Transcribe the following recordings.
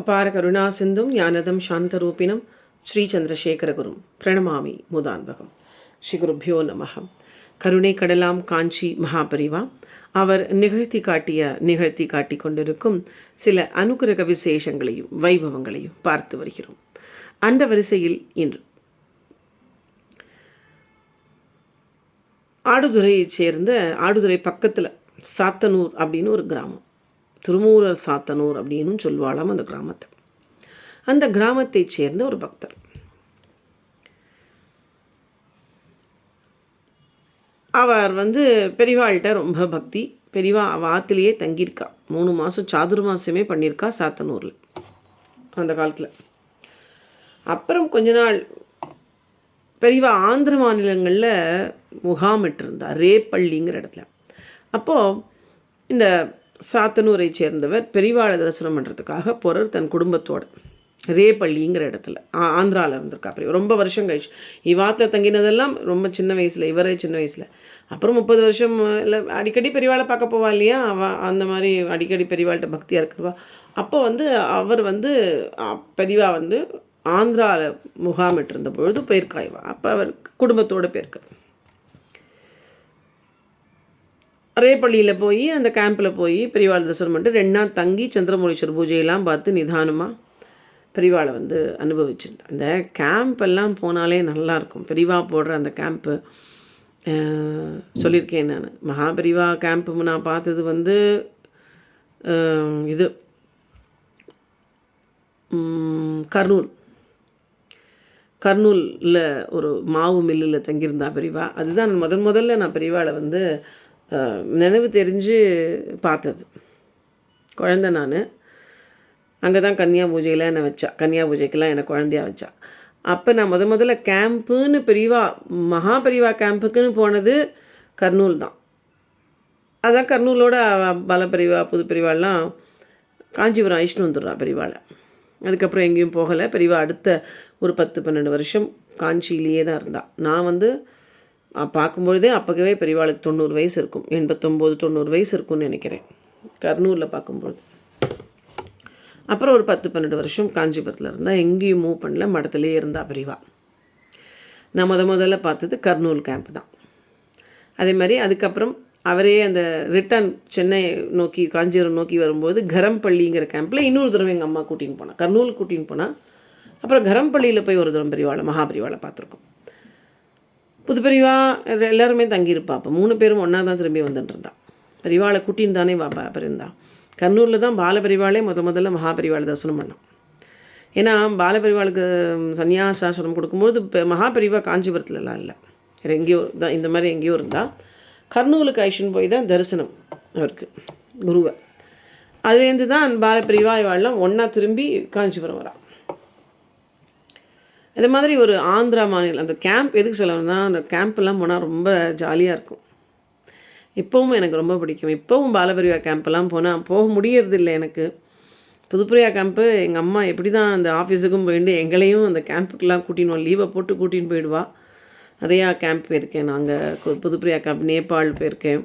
அபார கருணா சிந்தும் ஞானதம் சாந்தரூபிணம் ஸ்ரீ சந்திரசேகரகுரும் பிரணமாமி முதான்பகம். ஸ்ரீ குருப்பியோ நமகம் கருணை கடலாம் காஞ்சி மகாபரிவா. அவர் நிகழ்த்தி காட்டிய நிகழ்த்தி காட்டிக் கொண்டிருக்கும் சில அனுகிரக விசேஷங்களையும் வைபவங்களையும் பார்த்து வருகிறோம். அந்த வரிசையில் இன்று ஆடுதுறையைச் சேர்ந்த ஆடுதுறை பக்கத்தில் சாத்தனூர் அப்படின்னு ஒரு கிராமம். திருமூரர் சாத்தனூர் அப்படின்னு சொல்வாளாம் அந்த கிராமத்தை. அந்த கிராமத்தைச் சேர்ந்த ஒரு பக்தர். அவர் வந்து பெரியவாள்கிட்ட ரொம்ப பக்தி. பெரியவா அவள் ஆத்துலேயே தங்கியிருக்கா. மூணு மாதம் சாதுர் மாதமே பண்ணியிருக்கா சாத்தனூரில் அந்த காலத்தில். அப்புறம் கொஞ்ச நாள் பெரியவா ஆந்திர மாநிலங்களில் முகாமிட்டிருந்தா ரேப்பள்ளிங்கிற இடத்துல. அப்போது இந்த சாத்தனூரை சேர்ந்தவர் பெரியவாளை தரிசனம் பண்ணுறதுக்காக போகிறார் தன் குடும்பத்தோடு. ரேப்பள்ளிங்கிற இடத்துல. ஆந்திராவில் இருந்திருக்கா பெரிய ரொம்ப வருஷம் கழிச்சு. இவாத்த தங்கினதெல்லாம் ரொம்ப சின்ன வயசில் இவரே சின்ன வயசில். அப்புறம் முப்பது வருஷம் இல்லை அடிக்கடி பெரியவாளை பார்க்க போவா இல்லையா? அவ அந்த மாதிரி அடிக்கடி பெரியவாள்கிட்ட பக்தியாக இருக்கிறவா. அப்போ வந்து அவர் வந்து பெரியவா வந்து ஆந்திராவில் முகாமிட்டிருந்த பொழுது போயிருக்கா இவா. அப்போ அவர் குடும்பத்தோடு போயிருக்கார். ரேப்பள்ளியில் போய் அந்த கேம்பில் போய் பெரியவாள் தரிசனம் பண்ணிட்டு ரெண்டு நாள் தங்கி சந்திரமௌலீஸ்வர் பூஜையெல்லாம் பார்த்து நிதானமாக பெரியவாளை வந்து அனுபவிச்சுட்டேன் அந்த கேம்ப் எல்லாம் போனாலே நல்லாயிருக்கும் பெரியவா போடுற அந்த கேம்ப்பு சொல்லியிருக்கேன் நான். மகாபெரிவா கேம்ப்பு நான் பார்த்தது வந்து இது கர்னூல். கர்னூலில் ஒரு மாவு மில்லில் தங்கியிருந்தா பெரியவா அதுதான் முதன் முதல்ல நான் பெரியவாளை வந்து நினைவு தெரிஞ்சு பார்த்தது. குழந்த நான். அங்கே தான் கன்னியா பூஜையில் என்னை வச்சா. கன்னியா பூஜைக்கெல்லாம் என்னை குழந்தையா வச்சா. அப்போ நான் முத முதல்ல கேம்ப்புன்னு பெரியவா மகா பெரியவா கேம்புக்குன்னு போனது கர்னூல் தான். அதான் கர்னூலோட பல பெரியவா புது பிரிவாலாம் காஞ்சிபுரம் ஐஷ்ணு வந்துடுறா பெரியவாளை அதுக்கப்புறம் எங்கேயும் போகலை. பெரியவா அடுத்த ஒரு பத்து பன்னெண்டு வருஷம் காஞ்சியிலேயே தான் இருந்தாள் நான் வந்து பார்க்கும்பொழுதே அப்போவே பெரியவாளுக்கு தொண்ணூறு வயசு இருக்கும். எண்பத்தொம்போது தொண்ணூறு வயசு இருக்கும்னு நினைக்கிறேன். கர்னூரில் பார்க்கும்பொழுது. அப்புறம் ஒரு பத்து பன்னெண்டு வருஷம் காஞ்சிபுரத்தில் இருந்தால் எங்கேயும் மூவ் பண்ணல. மடத்துலேயே இருந்தா பெரியவா. நான் முத முதல்ல பார்த்தது கர்னூல் கேம்ப் தான். அதே மாதிரி அதுக்கப்புறம் அவரே அந்த ரிட்டர்ன் சென்னை நோக்கி காஞ்சிபுரம் நோக்கி வரும்போது கரம்பள்ளிங்கிற கேம்பில் இன்னொரு தடவை எங்கள் அம்மா கூட்டின்னு போனால் கர்னூல் கூட்டின்னு போனால் அப்புறம் கரம்பள்ளியில் போய் ஒரு தரம் பெரியவாளை மகாபெரிவாளை பார்த்துருக்கோம். புது பெரியவா எல்லாருமே தங்கியிருப்பா. அப்போ மூணு பேரும் ஒன்றா தான் திரும்பி வந்துட்டு இருந்தா பெரியவாளை கூட்டின்னு தானே வா இருந்தா கண்ணூரில் தான் பாலபெரிவாளே முத முதல்ல மகாபெரிவாளை தரிசனம் பண்ணான் ஏன்னா பாலபெரிவாளுக்கு சன்னியாசாசனம் கொடுக்கும்போது இப்போ மகாபெரிவா காஞ்சிபுரத்துலலாம் இல்லை. வேறு எங்கேயோ தான் இந்த மாதிரி எங்கேயோ இருந்தால் கர்னூலுக்கு ஐஷன் போய் தான் தரிசனம் அவருக்கு குருவை. அதுலேருந்து தான் பாலபிரிவா இவாள்லாம் ஒன்றா திரும்பி காஞ்சிபுரம் வரான் இது மாதிரி ஒரு ஆந்திரா மாநிலம் அந்த கேம்ப் எதுக்கு சொல்லணும்னா அந்த கேம்ப்லாம் போனால் ரொம்ப ஜாலியாக இருக்கும். இப்போவும் எனக்கு ரொம்ப பிடிக்கும். இப்போவும் பாலபரிவா கேம்ப்லாம் போனால் போக முடியறதில்லை எனக்கு. புதுப்பிரியா கேம்ப்பு எங்கள் அம்மா எப்படி தான் அந்த ஆஃபீஸுக்கும் போயிட்டு எங்களையும் அந்த கேம்ப்புக்கெலாம் கூட்டின்னு லீவை போட்டு கூட்டின்னு போயிடுவா. நிறையா கேம்ப் போயிருக்கேன். நாங்கள் புதுப்பிரியா கேம்ப் நேபாள் போயிருக்கேன்.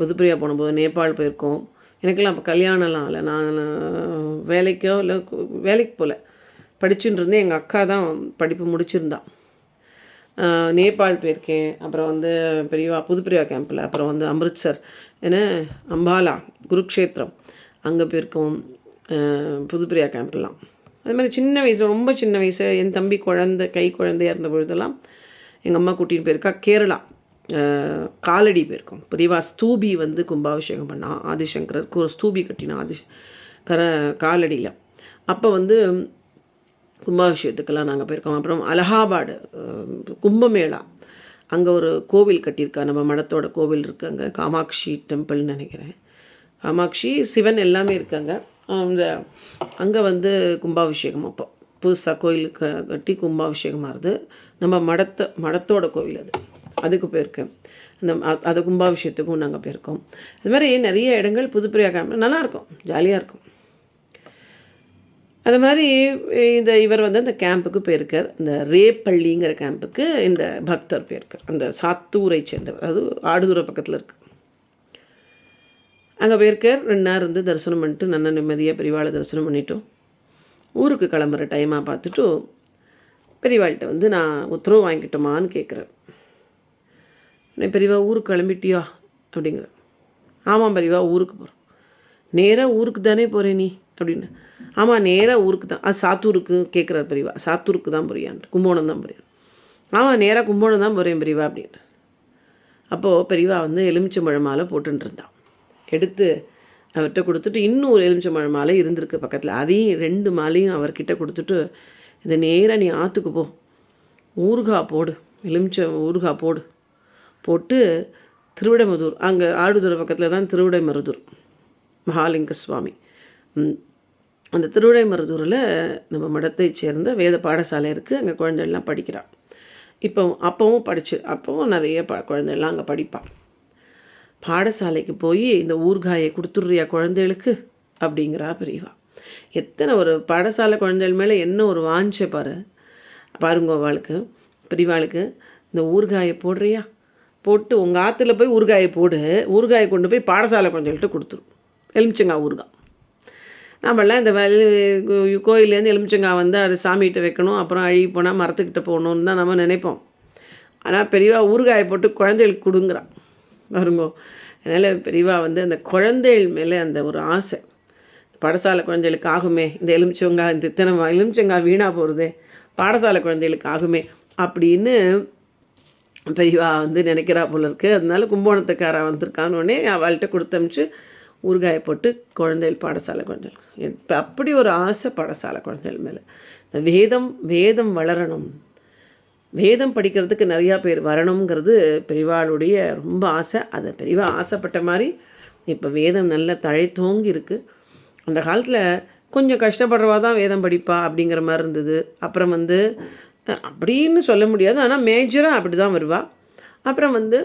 புதுப்பிரியா போனபோது நேபாள் போயிருக்கோம். எனக்கெல்லாம் அப்போ கல்யாணம்லாம் இல்லை. நான் வேலைக்கோ இல்லை வேலைக்கு போகல படிச்சுட்டு இருந்தேன் எங்கள் அக்கா தான் படிப்பு முடிச்சிருந்தா. நேபாள் போயிருக்கேன். அப்புறம் வந்து பெரியவா புதுப்பிரியா கேம்பில் அப்புறம் வந்து அமிர்த்சர். ஏன்னா அம்பாலா குருக்ஷேத்திரம். அங்கே போயிருக்கோம். புதுப்பிரியா கேம்ப்லாம் அது மாதிரி சின்ன வயசு ரொம்ப சின்ன வயசு. என் தம்பி குழந்த கை குழந்தையாக இருந்த பொழுதெல்லாம் எங்கள் அம்மா கூட்டின்னு போயிருக்கா. கேரளா. காலடி போயிருக்கோம். பெரியவா ஸ்தூபி வந்து கும்பாபிஷேகம் பண்ணான் ஆதிசங்கரருக்கு ஸ்தூபி கட்டினா ஆதி கர காலடியில். அப்போ வந்து கும்பாபிஷேகத்துக்கெல்லாம் நாங்கள் போயிருக்கோம். அப்புறம் அலகாபாடு கும்பமேளா. அங்கே ஒரு கோவில் கட்டியிருக்கா நம்ம மடத்தோட கோவில் இருக்குது அங்கே. காமாட்சி டெம்பிள்னு நினைக்கிறேன். காமாட்சி சிவன் எல்லாமே இருக்காங்க. அந்த அங்கே வந்து கும்பாபிஷேகம் அப்போ புதுசாக கோயில் க கட்டி கும்பாபிஷேகம் ஆகுது. நம்ம மடத்தை மடத்தோட கோவில் அது. அதுக்கு போயிருக்கேன். அந்த அது கும்பாபிஷேகத்துக்கும் நாங்கள் போயிருக்கோம். இது மாதிரி நிறைய இடங்கள் புதுப்பிரியாக நல்லாயிருக்கும் ஜாலியாக இருக்கும். அது மாதிரி இந்த இவர் வந்து அந்த கேம்புக்கு போயிருக்கார். இந்த ரேப்பள்ளிங்கிற கேம்புக்கு இந்த பக்தர் போயிருக்கார். அந்த சாத்தூரை சேர்ந்தவர். அது ஆடுதுறை பக்கத்தில் இருக்குது அங்கே போயிருக்கார். ரெண்டு நேரம் இருந்து தரிசனம் பண்ணிட்டு நல்ல நிம்மதியாக பெரியவாளை தரிசனம் பண்ணிட்டோம். ஊருக்கு கிளம்புற டைமாக பார்த்துட்டு பெரியவாள்கிட்ட வந்து நான் உத்தரவு வாங்கிக்கிட்டோமான்னு கேட்குறேன் உடனே பெரியவா ஊருக்கு கிளம்பிட்டியா? அப்படிங்கிற ஆமாம் பெரியவா ஊருக்கு போகிறோம் நேராக ஊருக்கு தானே போகிறேன் நீ? அப்படின்னு. ஆமாம் நேராக ஊருக்கு தான். அது சாத்தூருக்கு கேட்குறாரு பெரியவா சாத்தூருக்கு தான் புரியான். கும்போணம் தான் புரியான். ஆமாம் நேராக கும்போணம் தான் போகிறேன் பெரியவா அப்படின்னு. அப்போது பெரியவா வந்து எலுமிச்சம்பழம் மாலை போட்டுருந்தான் எடுத்து அவர்கிட்ட கொடுத்துட்டு இன்னும் ஒரு எலுமிச்சம்பழம் மாலை இருந்திருக்கு பக்கத்தில். அதையும் ரெண்டு மாலையும் அவர்கிட்ட கொடுத்துட்டு இதை நேராக நீ ஆற்றுக்கு போ. ஊறுகாய் போடு. எலுமிச்ச ஊறுகாய் போடு. போட்டு திருவிடைமருதூர் அங்கே ஆடுதுறை பக்கத்தில் தான் திருவிடைமருதூர். மகாலிங்க சுவாமி. அந்த திருவிடைமருதூரில் நம்ம மடத்தை சேர்ந்த வேத பாடசாலை இருக்குது அங்கே குழந்தைகள்லாம் படிக்கிறாள் இப்போ அப்போவும் படிச்சு அப்போவும் நிறைய ப குழந்தைகள்லாம் அங்கே படிப்பான் பாடசாலைக்கு போய் இந்த ஊர்காயை கொடுத்துட்றியா குழந்தைகளுக்கு? அப்படிங்கிறா பெரியவா. எத்தனை ஒரு பாடசாலை குழந்தைகள் மேலே என்ன ஒரு வாஞ்ச பாரு. பாருங்க அவளுக்கு பெரியவாளுக்கு இந்த ஊறுகாயை போடுறியா? போட்டு உங்கள் ஆற்றுல போய் ஊறுகாயை போடு. ஊறுகாயை கொண்டு போய் பாடசாலை குழந்தைகள்கிட்ட கொடுத்துரும் எலுமிச்சங்காய் ஊறுகாய். நம்மளாம் இந்த வலி கோயிலேருந்து எலுமிச்சங்காய் வந்து அது சாமிகிட்ட வைக்கணும். அப்புறம் அழுகி போனால் மரத்துக்கிட்ட போகணுன்னு தான் நம்ம நினைப்போம். ஆனால் பெரியவா ஊறுகாயை போட்டு குழந்தைகளுக்கு கொடுங்குறான் வருங்கோ அதனால் பெரியவா வந்து அந்த குழந்தைகள் மேலே அந்த ஒரு ஆசை. பாடசாலை குழந்தைகளுக்கு ஆகுமே. இந்த எலுமிச்சங்காய் இந்த இத்தனை எலுமிச்சங்காய் வீணாக போகிறதே பாடசாலை குழந்தைகளுக்கு ஆகுமே. அப்படின்னு பெரியவா வந்து நினைக்கிறா போல இருக்குது அதனால கும்போணத்துக்காரா வந்திருக்கான்னு உடனே அவள்கிட்ட கொடுத்தமிச்சு ஊறுகாயை போட்டு குழந்தைகள் பாடசாலை குழந்தைகள். இப்போ அப்படி ஒரு ஆசை பாடசாலை குழந்தைகள் மேலே. இந்த வேதம் வேதம் வளரணும். வேதம் படிக்கிறதுக்கு நிறையா பேர் வரணுங்கிறது பெரிவாளுடைய ரொம்ப ஆசை. அதை பெரிவா ஆசைப்பட்ட மாதிரி இப்போ வேதம் நல்ல தழைத்தோங்கி இருக்குது அந்த காலத்தில் கொஞ்சம் கஷ்டப்படுறவா தான் வேதம் படிப்பா அப்படிங்கிற மாதிரி இருந்தது. அப்புறம் வந்து அப்படின்னு சொல்ல முடியாது. ஆனால் மேஜராக அப்படி தான் வருவாள் அப்புறம் வந்து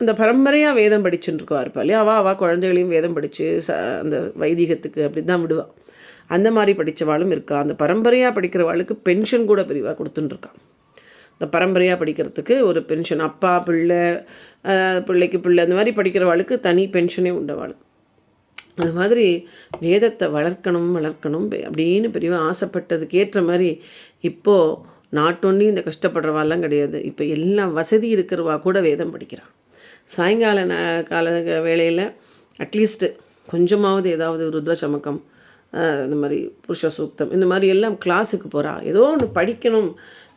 இந்த பரம்பரையாக வேதம் படிச்சுட்டு இருக்கா இருப்பா இல்லையா? அவள் அவள் குழந்தைகளையும் வேதம் படித்து ச அந்த வைதிகத்துக்கு அப்படி தான் விடுவா. அந்த மாதிரி படித்தவாளும் இருக்கா. அந்த பரம்பரையாக படிக்கிறவாளுக்கு பென்ஷன் கூட பிரிவாக கொடுத்துட்டுருக்கா இந்த பரம்பரையாக படிக்கிறதுக்கு ஒரு பென்ஷன் அப்பா பிள்ளை பிள்ளைக்கு பிள்ளை அந்த மாதிரி படிக்கிறவாளுக்கு தனி பென்ஷனே உண்டவாள். அது மாதிரி வேதத்தை வளர்க்கணும் வளர்க்கணும் அப்படின்னு பெரியவா ஆசைப்பட்டதுக்கு ஏற்ற மாதிரி இப்போது நாட் இந்த கஷ்டப்படுறவாலாம் கிடையாது. இப்போ எல்லாம் வசதி இருக்கிறவா கூட வேதம் படிக்கிறான் சாயங்கால கால வேளையில் அட்லீஸ்ட்டு கொஞ்சமாவது ஏதாவது ருத்ர சமக்கம் இந்த மாதிரி புருஷ சூக்தம் இந்த மாதிரி எல்லாம் கிளாஸுக்கு போகிறா ஏதோ ஒன்று படிக்கணும்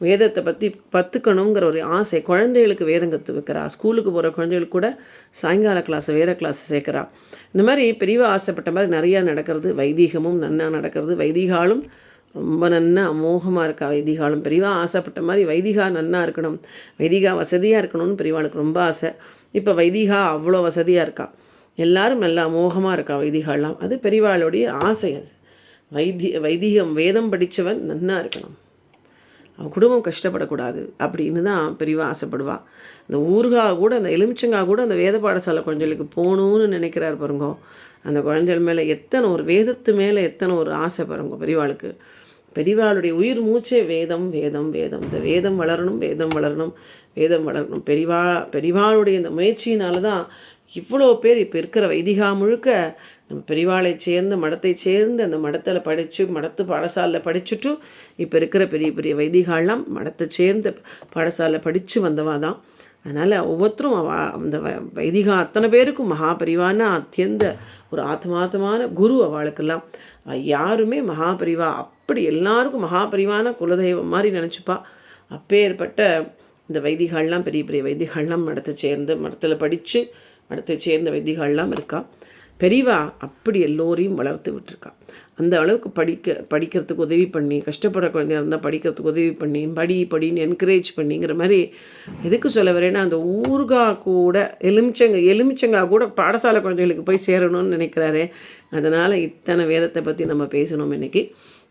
வேதத்தை பற்றி கற்றுக்கணுங்கிற ஒரு ஆசை குழந்தைகளுக்கு வேதம் கற்று வைக்கிறா. ஸ்கூலுக்கு போகிற குழந்தைகளுக்கு கூட சாயங்கால கிளாஸ் வேத கிளாஸ் சேர்க்குறா. இந்த மாதிரி பெரியவா ஆசைப்பட்ட மாதிரி நிறையா நடக்கிறது. வைதீகமும் நன்னா நடக்கிறது. வைதீகாலும் ரொம்ப நன்னா அமோகமாக இருக்கா வைதிகாலும். பெரியவா ஆசைப்பட்ட மாதிரி வைதிகா நன்னா இருக்கணும். வைதிகா வசதியாக இருக்கணும்னு பெரியவாளுக்கு ரொம்ப ஆசை. இப்போ வைதிகா அவ்வளோ வசதியாக இருக்கா? எல்லாரும் நல்லா அமோகமாக இருக்கா வைதிகாலாம்? அது பெரியவாளுடைய ஆசை அது. வைத்திய வைதிகம் வேதம் படித்தவன் நன்னா இருக்கணும். அவன் குடும்பம் கஷ்டப்படக்கூடாது அப்படின்னு தான் பெரியவா ஆசைப்படுவா. அந்த ஊர்கா கூட அந்த எலுமிச்சங்கா கூட அந்த வேத பாடசாலை குழந்தைகளுக்கு போகணும்னு நினைக்கிறார் பாருங்கோ. அந்த குழந்தைகள் மேலே எத்தனை ஒரு வேதத்து மேலே எத்தனை ஒரு ஆசை பாருங்க பெரியவாளுக்கு. பெரியவாளுடைய உயிர் மூச்சே வேதம் வேதம் வேதம். இந்த வேதம் வளரணும் வேதம் வளரணும் வேதம் வளரணும். பெரிவா பெரிவாளுடைய இந்த முயற்சியினால தான் இவ்வளோ பேர் இப்போ இருக்கிற வைதிகா முழுக்க நம்ம பெரிவாளை சேர்ந்து மடத்தை சேர்ந்து அந்த மடத்தில் படித்து மடத்து பாடசாலையில் படிச்சுட்டு இப்போ இருக்கிற பெரிய பெரிய வைதிகாலாம் மடத்தை சேர்ந்து பாடசாலை படித்து வந்தவா தான் அதனால் ஒவ்வொருத்தரும் அவ அந்த வ- வைதிகா அத்தனை பேருக்கும் மகாபரிவான அத்தியந்த ஒரு ஆத்மாத்தமான குரு அவளுக்கெல்லாம். யாருமே மகாபரிவா அப் அப்படி எல்லாருக்கும் மகாபரிவான குலதெய்வம் மாதிரி நினச்சிப்பா. அப்பேற்பட்ட இந்த வைதிகள்லாம் பெரிய பெரிய வைதிகால்லாம் மடத்தை சேர்ந்து மடத்தில் படித்து மடத்தை சேர்ந்த வைதிகள்லாம் இருக்கா. பெரியவா அப்படி எல்லோரையும் வளர்த்து விட்டுருக்கா. அந்த அளவுக்கு படிக்க படிக்கிறதுக்கு உதவி பண்ணி கஷ்டப்படுற குழந்தையாக இருந்தால் படிக்கிறதுக்கு உதவி பண்ணி படி படின்னு என்கரேஜ் பண்ணிங்கிற மாதிரி எதுக்கு சொல்ல வரேன்னா அந்த ஊர்கா கூட எலுமிச்சங்க எலுமிச்சங்கா கூட பாடசாலை குழந்தைகளுக்கு போய் சேரணும்னு நினைக்கிறாரே. அதனால் இத்தனை வேதத்தை பற்றி நம்ம பேசணும் இன்றைக்கி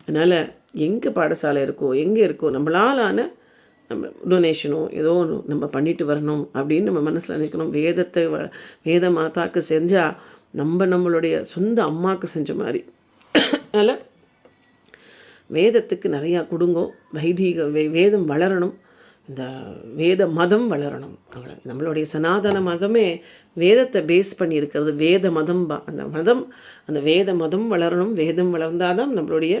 அதனால் எங்கே பாடசாலை இருக்கோ எங்கே இருக்கோ நம்மளாலான நம்ம டொனேஷனோ ஏதோ ஒன்று நம்ம பண்ணிட்டு வரணும் அப்படின்னு நம்ம மனசில் நினைக்கணும். வேதத்தை வ- வேத மாதாக்கு செஞ்சால் நம்ம நம்மளுடைய சொந்த அம்மாவுக்கு செஞ்ச மாதிரி. அதனால் வேதத்துக்கு நிறையா கொடுங்கோ வைதீக வே வேதம் வளரணும். இந்த வேத மதம் வளரணும். அவ்வளோ நம்மளுடைய சனாதன மதமே வேதத்தை பேஸ் பண்ணியிருக்கிறது வேத மதம் அந்த மதம் அந்த வேத மதம் வளரணும் வேதம் வளர்ந்தால் தான் நம்மளுடைய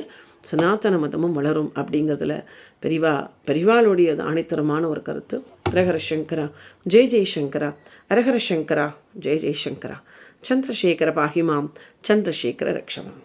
சனாதன மதமும் வளரும் அப்படிங்கிறதுல பெரிவா பெரிவாளுடைய ஆணித்தரமான ஒரு கருத்து. ஹரஹர சங்கரா ஜெய் ஜெய் சங்கரா ஹரஹர சங்கரா ஜெய் ஜெய் சங்கரா. சந்திரசேகர பாகிமாம் சந்திரசேகர ரக்ஷமாம்.